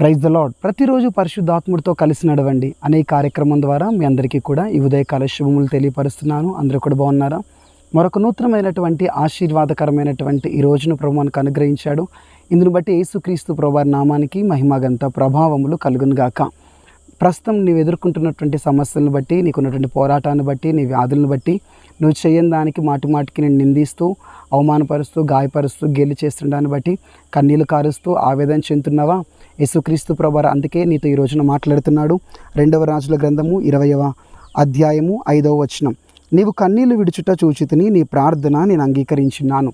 Praise the lord ప్రతిరోజు పరిశుద్ధాత్ముడితో కలిసి నడవండి. అనే కార్యక్రమం ద్వారా మీ అందరికీ కూడా ఈ ఉదయకాల శుభములు తెలియపరుస్తున్నాను. అందరూ కూడా బాగున్నారా? మరొక నూతనమైనటువంటి ఆశీర్వాదకరమైనటువంటి ఈ రోజును ప్రభు మనకు అనుగ్రహించాడు. ఇందును బట్టి యేసుక్రీస్తు ప్రభు నామానికి మహిమగంత ప్రభావములు కలుగునుగాక ప్రస్తుతం నీవు ఎదుర్కొంటున్నటువంటి సమస్యలను బట్టి నీకున్నటువంటి పోరాటాన్ని బట్టి నీ వ్యాధులను బట్టి నువ్వు చేయని దానికి మాటి మాటికి నేను నిందిస్తూ అవమానపరుస్తూ గాయపరుస్తూ గేలి చేస్తుండడాన్ని బట్టి కన్నీళ్ళు కారుస్తూ ఆవేదన చెందుతున్నావా? యేసుక్రీస్తు ప్రభార అందుకే నీతో ఈ రోజున మాట్లాడుతున్నాడు. రెండవ రాజుల గ్రంథము ఇరవయవ అధ్యాయము ఐదవ వచనం. నీవు కన్నీళ్ళు విడుచుట చూచితిని నీ ప్రార్థన నేను అంగీకరించున్నాను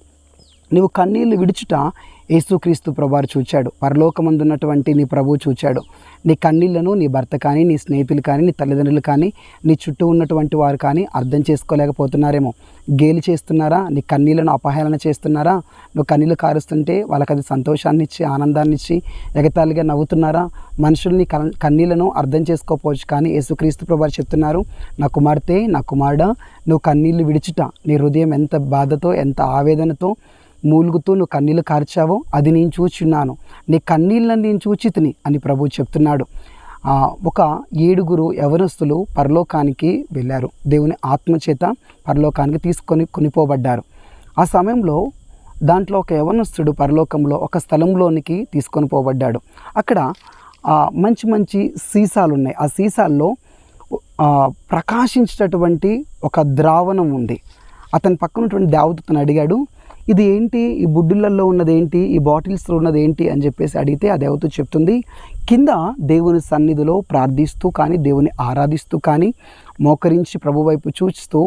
నీవు కన్నీళ్ళు విడుచుట యేసుక్రీస్తు ప్రభువారు చూచాడు. పరలోకమందున్నటువంటి నీ ప్రభు చూచాడు. నీ కన్నీళ్ళను నీ భర్త కానీ నీ స్నేహితులు కానీ నీ తల్లిదండ్రులు కానీ నీ చుట్టూ ఉన్నటువంటి వారు కానీ అర్థం చేసుకోలేకపోతున్నారేమో. గేలి చేస్తున్నారా? నీ కన్నీళ్ళను అపహేళన చేస్తున్నారా? నువ్వు కన్నీళ్ళు కారుస్తుంటే వాళ్ళకి అది సంతోషాన్ని ఇచ్చి ఆనందాన్ని ఇచ్చి ఎగతాళిగా నవ్వుతున్నారా? మనుషులు నీ కన్- కన్నీళ్ళను అర్థం చేసుకోపోవచ్చు కానీ యేసుక్రీస్తు ప్రభువారు చెప్తున్నారు నా కుమార్తె నా కుమారుడ నువ్వు కన్నీళ్ళు విడిచిట నీ హృదయం ఎంత బాధతో ఎంత ఆవేదనతో మూలుగుతూ నువ్వు కన్నీళ్ళు కార్చావో అది నేను చూచున్నాను. నీ కన్నీళ్ళని నేను చూచితిని అని ప్రభు చెప్తున్నాడు. ఒక ఏడుగురు యవనస్తులు పరలోకానికి వెళ్ళారు. దేవుని ఆత్మచేత పరలోకానికి తీసుకొని కొనిపోబడ్డారు. ఆ సమయంలో దాంట్లో ఒక యవనస్తుడు పరలోకంలో ఒక స్థలంలోనికి తీసుకొని పోబడ్డాడు. అక్కడ మంచి మంచి సీసాలు ఉన్నాయి ఆ సీసాల్లో ప్రకాశించేటటువంటి ఒక ద్రావణం ఉంది. అతని పక్కనటువంటి దేవతను అడిగాడు ఇది ఏంటి ఈ బుడ్డులలో ఉన్నది ఏంటి ఈ బాటిల్స్లో ఉన్నది ఏంటి అని చెప్పేసి అడిగితే ఆ దేవత చెప్తుంది. కింద దేవుని సన్నిధిలో ప్రార్థిస్తూ కానీ దేవుని ఆరాధిస్తూ కానీ మోకరించి ప్రభు వైపు చూస్తూ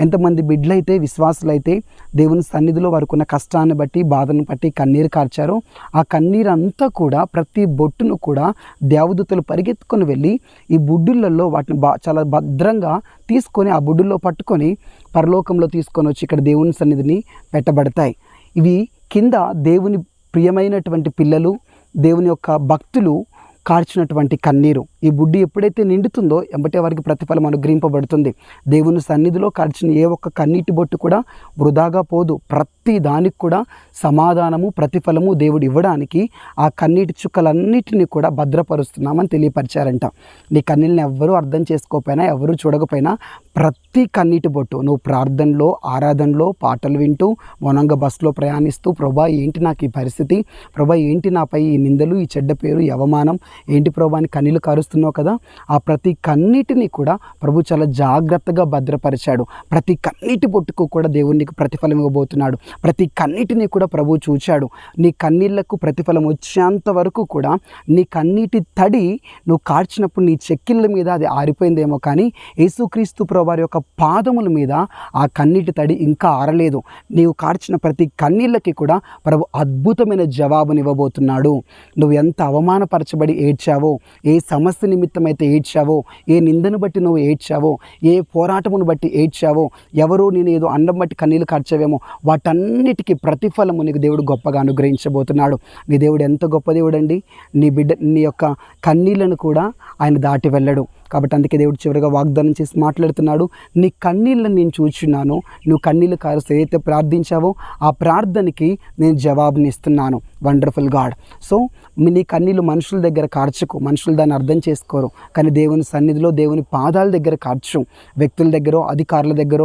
ఎంతమంది బిడ్డలైతే విశ్వాసులైతే దేవుని సన్నిధిలో వారికి ఉన్న కష్టాన్ని బట్టి బాధను బట్టి కన్నీరు కార్చారో ఆ కన్నీరు అంతా కూడా ప్రతి బొట్టును కూడా దేవదూతలు పరిగెత్తుకొని వెళ్ళి ఈ బుడ్డులలో వాటిని బా చాలా భద్రంగా తీసుకొని ఆ బుడ్డుల్లో పట్టుకొని పరలోకంలో తీసుకొని వచ్చి ఇక్కడ దేవుని సన్నిధిని పెట్టబడతాయి. ఇవి కింద దేవుని ప్రియమైనటువంటి పిల్లలు దేవుని యొక్క భక్తులు కార్చినటువంటి కన్నీరు. ఈ బుడ్డి ఎప్పుడైతే నిండుతుందో ఎంబటే వారికి ప్రతిఫలం అనుగ్రహింపబడుతుంది. దేవుని సన్నిధిలో కార్చిన ఏ ఒక్క కన్నీటి బొట్టు కూడా వృధాగా పోదు. ప్రతి దానికి కూడా సమాధానము ప్రతిఫలము దేవుడు ఇవ్వడానికి ఆ కన్నీటి చుక్కలన్నిటిని కూడా భద్రపరుస్తున్నామని తెలియపరిచారంట. నీ కన్నీళ్ళని ఎవ్వరూ అర్థం చేసుకోకపోయినా ఎవరూ చూడకపోయినా ప్రతి కన్నీటి బొట్టు నువ్వు ప్రార్థనలో ఆరాధనలో పాటలు వింటూ మౌనంగా బస్సులో ప్రయాణిస్తూ ప్రభా ఏంటి నాకు ఈ పరిస్థితి? ప్రభా ఏంటి నాపై ఈ నిందలు ఈ చెడ్డ పేరు అవమానం? ఏంటి ప్రభా అని కన్నీళ్ళు కారుస్తున్నావు కదా? ఆ ప్రతి కన్నీటిని కూడా ప్రభు చాలా జాగ్రత్తగా భద్రపరిచాడు. ప్రతి కన్నీటి పొట్టుకు కూడా దేవునికి ప్రతిఫలం ఇవ్వబోతున్నాడు. ప్రతి కన్నీటిని కూడా ప్రభు చూచాడు. నీ కన్నీళ్ళకు ప్రతిఫలం వచ్చేంత వరకు కూడా నీ కన్నీటి తడి నువ్వు కార్చినప్పుడు నీ చెక్కిళ్ళ మీద అది ఆరిపోయిందేమో కానీ యేసుక్రీస్తు ప్రభువారి యొక్క పాదముల మీద ఆ కన్నీటి తడి ఇంకా ఆరలేదు. నీవు కార్చిన ప్రతి కన్నీళ్ళకి కూడా ప్రభు అద్భుతమైన జవాబునివ్వబోతున్నాడు. నువ్వు ఎంత అవమానపరచబడి ఏడ్చావో? ఏ సమస్య నిమిత్తమైతే ఏడ్చావో? ఏ నిందను బట్టి నువ్వు ఏడ్చావో? ఏ పోరాటమును బట్టి ఏడ్చావో? ఎవరో నేను ఏదో అండం బట్టి కన్నీళ్ళు కార్చావేమో? వాటన్నిటికీ ప్రతిఫలము నీకు దేవుడు గొప్పగా అనుగ్రహించబోతున్నాడు. నీ దేవుడు ఎంత గొప్ప దేవుడు అండి నీ బిడ్డ నీ యొక్క కన్నీళ్ళను కూడా ఆయన దాటి వెళ్ళడు. కాబట్టి అందుకే దేవుడు చివరిగా వాగ్దానం చేసి మాట్లాడుతున్నాడు. నీ కన్నీళ్ళని నేను చూచున్నాను. నువ్వు కన్నీళ్ళు కారుస్తూ ఏదైతే ప్రార్థించావో ఆ ప్రార్థనకి నేను జవాబుని ఇస్తున్నాను వండర్ఫుల్ గాడ్ సో మీ- నీ కన్నీళ్ళు మనుషుల దగ్గర కార్చకు. మనుషులు దాన్ని అర్థం చేసుకోరు. కానీ దేవుని సన్నిధిలో దేవుని పాదాల దగ్గర కార్చు. వ్యక్తుల దగ్గర అధికారుల దగ్గర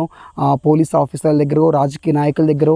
పోలీస్ ఆఫీసర్ల దగ్గర రాజకీయ నాయకుల దగ్గర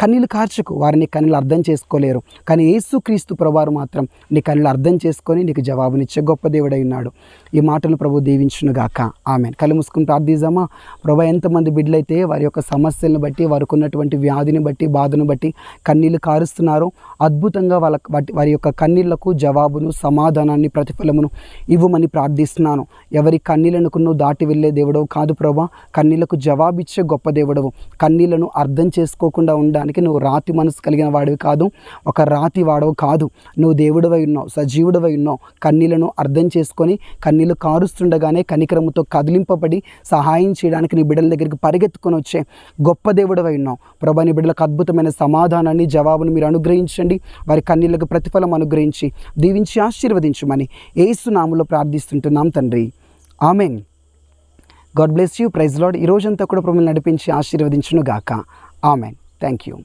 కన్నీళ్ళు కార్చకు. వారిని కన్నీళ్ళు అర్థం చేసుకోలేరు. కానీ యేసుక్రీస్తు ప్రభువారు మాత్రం నీ కన్నీళ్ళు అర్థం చేసుకొని నీకు జవాబునిచ్చే గొప్ప దేవుడై ఉన్నాడు. ఈ మాటలు ప్రభు దీవించునుగాక ఆమె కళ్ళు మూసుకుని ప్రార్థిజామా ప్రభు ఎంతమంది బిడ్డలైతే వారి యొక్క సమస్యలను బట్టి వారికి ఉన్నటువంటి వ్యాధిని బట్టి బాధను బట్టి కన్నీళ్ళు కారుస్తున్నారో. అద్భుతంగా వాళ్ళ వాటి వారి యొక్క కన్నీళ్ళకు జవాబును సమాధానాన్ని ప్రతిఫలమును ఇవ్వమని ప్రార్థిస్తున్నాను. ఎవరి కన్నీళ్ళకు నువ్వు దాటి వెళ్ళే దేవుడవు కాదు ప్రభా. కన్నీళ్ళకు జవాబిచ్చే గొప్ప దేవుడవు. కన్నీళ్ళను అర్థం చేసుకోకుండా ఉండడానికి నువ్వు రాతి మనసు కలిగిన వాడివి కాదు. ఒక రాతి వాడవు కాదు. నువ్వు దేవుడివై ఉన్నావు సజీవుడివై ఉన్నావు. కన్నీళ్ళను అర్థం చేసుకొని కన్నీళ్ళు కారుస్తుండగానే కనికరముతో కదిలింపబడి సహాయం చేయడానికి నీ బిడ్డల దగ్గరికి పరిగెత్తుకొని వచ్చే గొప్ప దేవుడివై ఉన్నావు. ప్రభా నీ బిడ్డలకు అద్భుతమైన సమాధానాన్ని జవాబును మీరు అనుగ్రహించండి. వారి కన్నీళ్ళకు ప్రతిఫలం అనుగ్రహించి దీవించి ఆశీర్వదించమని ఏసునాములో ప్రార్థిస్తుంటున్నాం తండ్రి. Amen. God bless you. Praise Lord ఈ రోజంతా కూడా మిమ్మల్ని నడిపించి ఆశీర్వదించును గాక ఆమెన్. Thank you